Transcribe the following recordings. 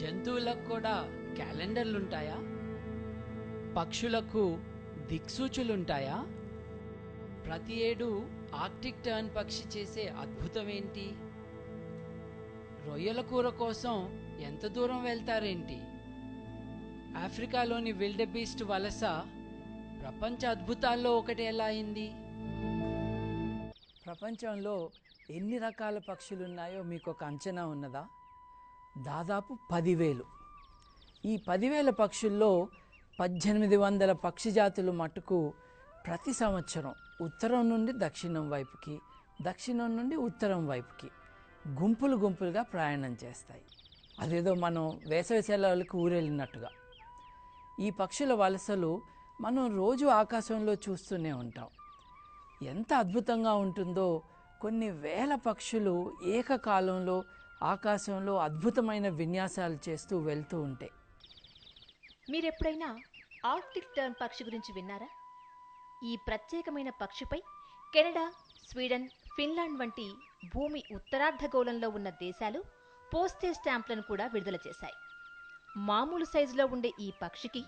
జంతువులకు కూడా క్యాలెండర్లుంటాయా? పక్షులకు దిక్సూచులుంటాయా? ప్రతి ఏడు ఆర్టిక్ టర్న్ పక్షి చేసే అద్భుతం ఏంటి రొయ్యల కూర కోసం ఎంత దూరం వెళ్తారేంటి? ఆఫ్రికాలోని విల్డబీస్ట్ వలస ప్రపంచ అద్భుతాల్లో ఒకటి ఎలా అయింది? ప్రపంచంలో ఎన్ని రకాల పక్షులు ఉన్నాయో మీకు ఒక అంచనా ఉన్నదా? దాదాపు పదివేలు. ఈ పదివేల పక్షుల్లో పద్దెనిమిది వందల పక్షి జాతులు మటుకు ప్రతి సంవత్సరం ఉత్తరం నుండి దక్షిణం వైపుకి దక్షిణం నుండి ఉత్తరం వైపుకి గుంపులు గుంపులుగా ప్రయాణం చేస్తాయి. అదేదో మనం వేసవి సెలవులకు ఊరెళ్ళినట్టుగా. ఈ పక్షుల వలసలు మనం రోజు ఆకాశంలో చూస్తూనే ఉంటాం. ఎంత అద్భుతంగా ఉంటుందో కొన్ని వేల పక్షులు ఏకకాలంలో ఆకాశంలో అద్భుతమైన విన్యాసాలు చేస్తూ వెళ్తూ ఉంటాయి మీరెప్పుడైనా ఆర్క్టిక్ టర్న్ పక్షి గురించి విన్నారా? ఈ ప్రత్యేకమైన పక్షిపై కెనడా స్వీడన్ ఫిన్లాండ్ వంటి భూమి ఉత్తరార్ధగోళంలో ఉన్న దేశాలు పోస్తే స్టాంప్లను కూడా విడుదల చేశాయి. మామూలు సైజులో ఉండే ఈ పక్షికి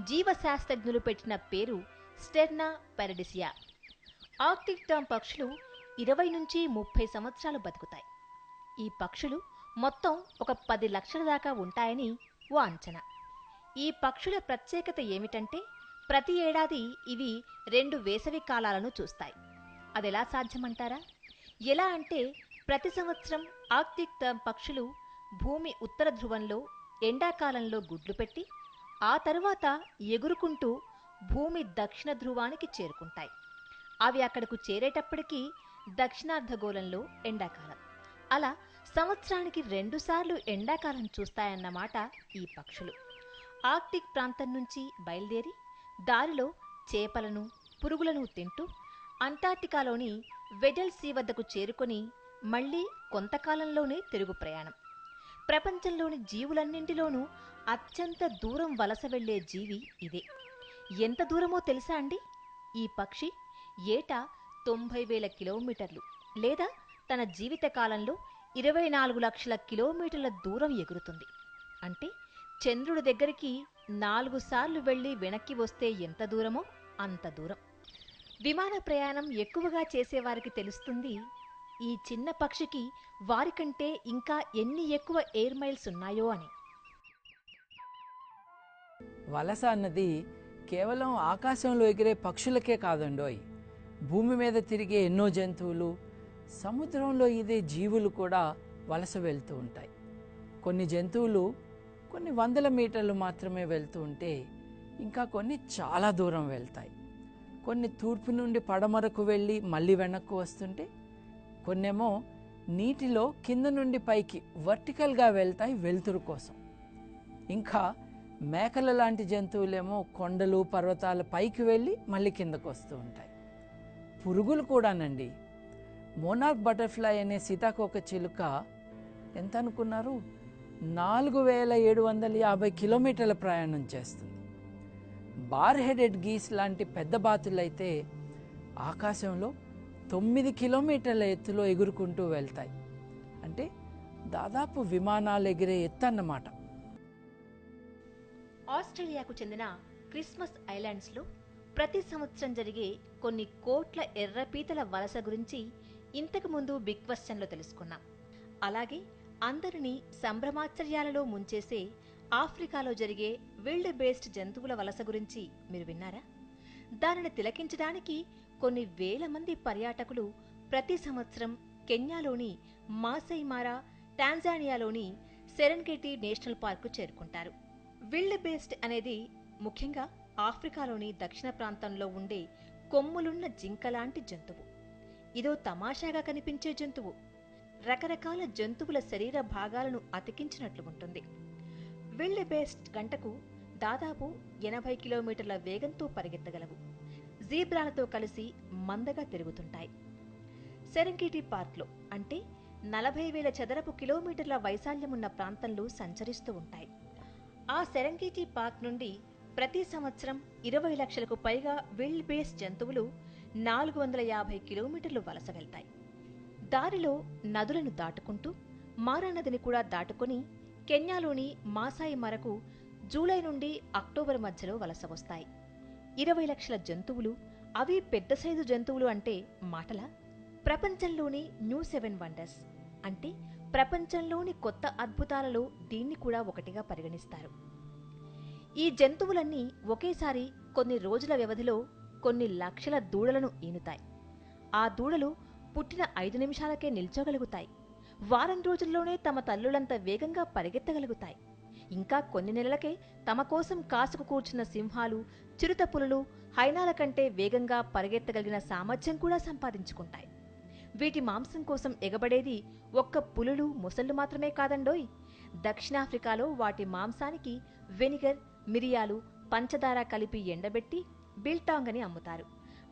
జీవశాస్త్రజ్ఞులు పెట్టిన పేరు స్టెర్నా పెరడిసియా. ఆర్క్టిక్ టర్న్ పక్షులు ఇరవై నుంచి ముప్పై సంవత్సరాలు బతుకుతాయి. ఈ పక్షులు మొత్తం ఒక పది లక్షల దాకా ఉంటాయని ఓ అంచనా. ఈ పక్షుల ప్రత్యేకత ఏమిటంటే ప్రతి ఏడాది ఇవి రెండు వేసవి కాలాలను చూస్తాయి. అదెలా సాధ్యమంటారా? ఎలా అంటే ప్రతి సంవత్సరం ఆర్క్టిక్ టర్మ్ పక్షులు భూమి ఉత్తర ధ్రువంలో ఎండాకాలంలో గుడ్లు పెట్టి ఆ తరువాత ఎగురుకుంటూ భూమి దక్షిణ ధ్రువానికి చేరుకుంటాయి. అవి అక్కడకు చేరేటప్పటికీ దక్షిణార్ధగోళంలో ఎండాకాలం. అలా సంవత్సరానికి రెండుసార్లు ఎండాకాలం చూస్తాయన్నమాట ఈ పక్షులు. ఆర్క్టిక్ ప్రాంతం నుంచి బయలుదేరి దారిలో చేపలను పురుగులను తింటూ అంటార్టికాలోని వెడల్ సీ వద్దకు చేరుకొని మళ్ళీ కొంతకాలంలోనే తిరుగు ప్రయాణం. ప్రపంచంలోని జీవులన్నింటిలోనూ అత్యంత దూరం వలస వెళ్ళే జీవి ఇదే. ఎంత దూరమో తెలుసా అండి? ఈ పక్షి ఏటా తొంభై వేల కిలోమీటర్లు లేదా తన జీవిత కాలంలో ఇరవై నాలుగు లక్షల కిలోమీటర్ల దూరం ఎగురుతుంది. అంటే చంద్రుడి దగ్గరికి నాలుగు సార్లు వెళ్ళి వెనక్కి వస్తే ఎంత దూరమో అంత దూరం. విమాన ప్రయాణం ఎక్కువగా చేసేవారికి తెలుస్తుంది ఈ చిన్న పక్షికి వారికంటే ఇంకా ఎన్ని ఎక్కువ ఎయిర్ మైల్స్ ఉన్నాయో అని. వలస అన్నది కేవలం ఆకాశంలో ఎగిరే పక్షులకే కాదండోయ్. భూమి మీద తిరిగే ఎన్నో జంతువులు సముద్రంలో ఇదే జీవులు కూడా వలస వెళ్తూ ఉంటాయి. కొన్ని జంతువులు కొన్ని వందల మీటర్లు మాత్రమే వెళ్తూ ఉంటే ఇంకా కొన్ని చాలా దూరం వెళ్తాయి. కొన్ని తూర్పు నుండి పడమరకు వెళ్ళి మళ్ళీ వెనక్కు వస్తుంటే కొన్నేమో నీటిలో కింద నుండి పైకి వర్టికల్గా వెళ్తాయి వెలుతురు కోసం. ఇంకా మేకల లాంటి జంతువులేమో కొండలు పర్వతాల పైకి వెళ్ళి మళ్ళీ కిందకు వస్తూ ఉంటాయి. పురుగులు కూడానండి మోనార్క్ బటర్ఫ్లై అనే సీతాకోక చిలుక ఎంత అనుకున్నారు నాలుగు వేల ఏడు వందల యాభై కిలోమీటర్ల ప్రయాణం చేస్తుంది. బార్ హెడెడ్ గీస్ లాంటి పెద్ద బాతులైతే ఆకాశంలో తొమ్మిది కిలోమీటర్ల ఎత్తులో ఎగురుకుంటూ వెళ్తాయి. అంటే దాదాపు విమానాలు ఎగిరే ఎత్తు అన్నమాట ఆస్ట్రేలియాకు చెందిన క్రిస్మస్ ఐలాండ్స్లో ప్రతి సంవత్సరం జరిగే కొన్ని కోట్ల ఎర్రపీతల వలస గురించి ఇంతకు ముందు బిగ్ క్వశ్చన్లో తెలుసుకున్నాం. అలాగే అందరినీ సంభ్రమాశ్చర్యాలలో ముంచేసే ఆఫ్రికాలో జరిగే విల్డ్ బేస్డ్ జంతువుల వలస గురించి మీరు విన్నారా? దానిని తిలకించడానికి కొన్ని వేల మంది పర్యాటకులు ప్రతి సంవత్సరం కెన్యాలోని మాసైమారా టాంజానియాలోని సెరెన్గెటి నేషనల్ పార్కు చేరుకుంటారు. విల్డ్ బేస్డ్ అనేది ముఖ్యంగా ఆఫ్రికాలోని దక్షిణ ప్రాంతంలో ఉండే కొమ్ములున్న జింకలాంటి జంతువు. ఇదో తమాషాగా కనిపించే జంతువు. రకరకాల జంతువుల శరీర భాగాలను అతికించినట్లు ఉంటుంది. విల్డ్ బేస్డ్ గంటకు దాదాపు ఎనభై కిలోమీటర్ల వేగంతో పరిగెత్తగలవు. జీబ్రాలతో కలిసి మందగా తిరుగుతుంటాయి. సెరంకిటి పార్క్లో అంటే నలభై వేల చదరపు కిలోమీటర్ల వైశాల్యమున్న ప్రాంతంలో సంచరిస్తూ ఉంటాయి. ఆ సెరంకిటి పార్క్ నుండి ప్రతి సంవత్సరం ఇరవై లక్షలకు పైగా విల్డ్ బేస్ జంతువులు నాలుగు వందల యాభై కిలోమీటర్లు వలస వెళ్తాయి. దారిలో నదులను దాటుకుంటూ మారా నదిని కూడా దాటుకొని కెన్యాలోని మాసాయి మరకు జూలై నుండి అక్టోబర్ మధ్యలో వలస వస్తాయి. ఇరవై లక్షల జంతువులు అవి పెద్ద సైజు జంతువులు అంటే మాటల? ప్రపంచంలోని న్యూ సెవెన్ వండర్స్ అంటే ప్రపంచంలోని కొత్త అద్భుతాలలో దీన్ని కూడా ఒకటిగా పరిగణిస్తారు. ఈ జంతువులన్నీ ఒకేసారి కొన్ని రోజుల వ్యవధిలో కొన్ని లక్షల దూడలను ఈనుతాయి. ఆ దూడలు పుట్టిన ఐదు నిమిషాలకే నిల్చోగలుగుతాయి. వారం రోజుల్లోనే తమ తల్లులంత వేగంగా పరిగెత్తగలుగుతాయి. ఇంకా కొన్ని నెలలకే తమ కోసం కాసుకు కూర్చున్న సింహాలు చిరుతపులులు హైనాల కంటే వేగంగా పరిగెత్తగలిగిన సామర్థ్యం కూడా సంపాదించుకుంటాయి. వీటి మాంసం కోసం ఎగబడేది ఒక్క పులులు మొసళ్ళు మాత్రమే కాదండోయ్! దక్షిణాఫ్రికాలో వాటి మాంసానికి వెనిగర్ మిరియాలు పంచదార కలిపి ఎండబెట్టి బిల్టాంగ్ అని అమ్ముతారు.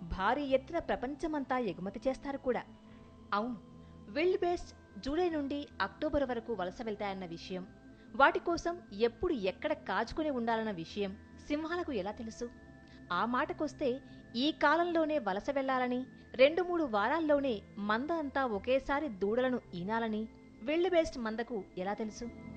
భారీ ఎత్తున ప్రపంచమంతా ఎగుమతి చేస్తారు కూడా. అవును విల్డ్ బేస్ట్ జూలై నుండి అక్టోబర్ వరకు వలస వెళ్తాయన్న విషయం వాటి కోసం ఎప్పుడు ఎక్కడ కాచుకుని ఉండాలన్న విషయం సింహాలకు ఎలా తెలుసు? ఆ మాటకొస్తే ఈ కాలంలోనే వలస వెళ్ళాలని రెండు మూడు వారాల్లోనే మంద అంతా ఒకేసారి దూడలను ఈనాలని విల్డ్ బేస్ట్ మందకు ఎలా తెలుసు?